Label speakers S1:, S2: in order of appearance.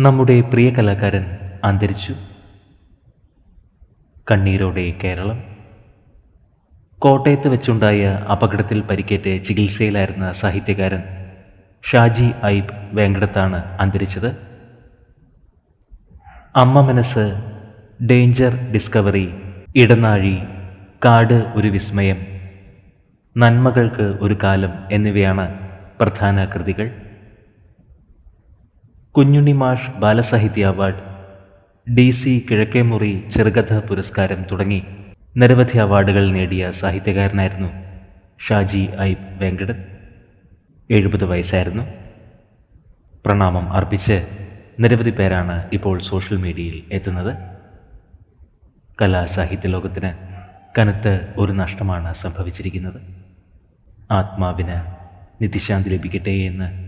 S1: നമ്മുടെ പ്രിയ കലാകാരൻ അന്തരിച്ചു. കണ്ണീരോടെ കേരളം. കോട്ടയത്ത് വെച്ചുണ്ടായ അപകടത്തിൽ പരിക്കേറ്റ് ചികിത്സയിലായിരുന്ന സാഹിത്യകാരൻ ഷാജി ഐബ് വേങ്കടത്താണ് അന്തരിച്ചത്. അമ്മ മനസ്സ് ഡേഞ്ചർ ഡിസ്കവറി ഇടനാഴി കാട് ഒരു വിസ്മയം നന്മകൾക്ക് ഒരു കാലം എന്നിവയാണ് പ്രധാന കൃതികൾ. കുഞ്ഞുണ്ണി മാഷ് ബാലസാഹിത്യ അവാർഡ് ഡി സി കിഴക്കേമുറി ചെറുകഥ പുരസ്കാരം തുടങ്ങി നിരവധി അവാർഡുകൾ നേടിയ സാഹിത്യകാരനായിരുന്നു ഷാജി ഐബ് വെങ്കടത്ത് എഴുപത് വയസ്സായിരുന്നു. പ്രണാമം അർപ്പിച്ച് നിരവധി പേരാണ് ഇപ്പോൾ സോഷ്യൽ മീഡിയയിൽ എത്തുന്നത്. കലാസാഹിത്യ ലോകത്തിന് കനത്ത് ഒരു നഷ്ടമാണ് സംഭവിച്ചിരിക്കുന്നത്. ആത്മാവിന് നിത്യശാന്തി ലഭിക്കട്ടെ എന്ന്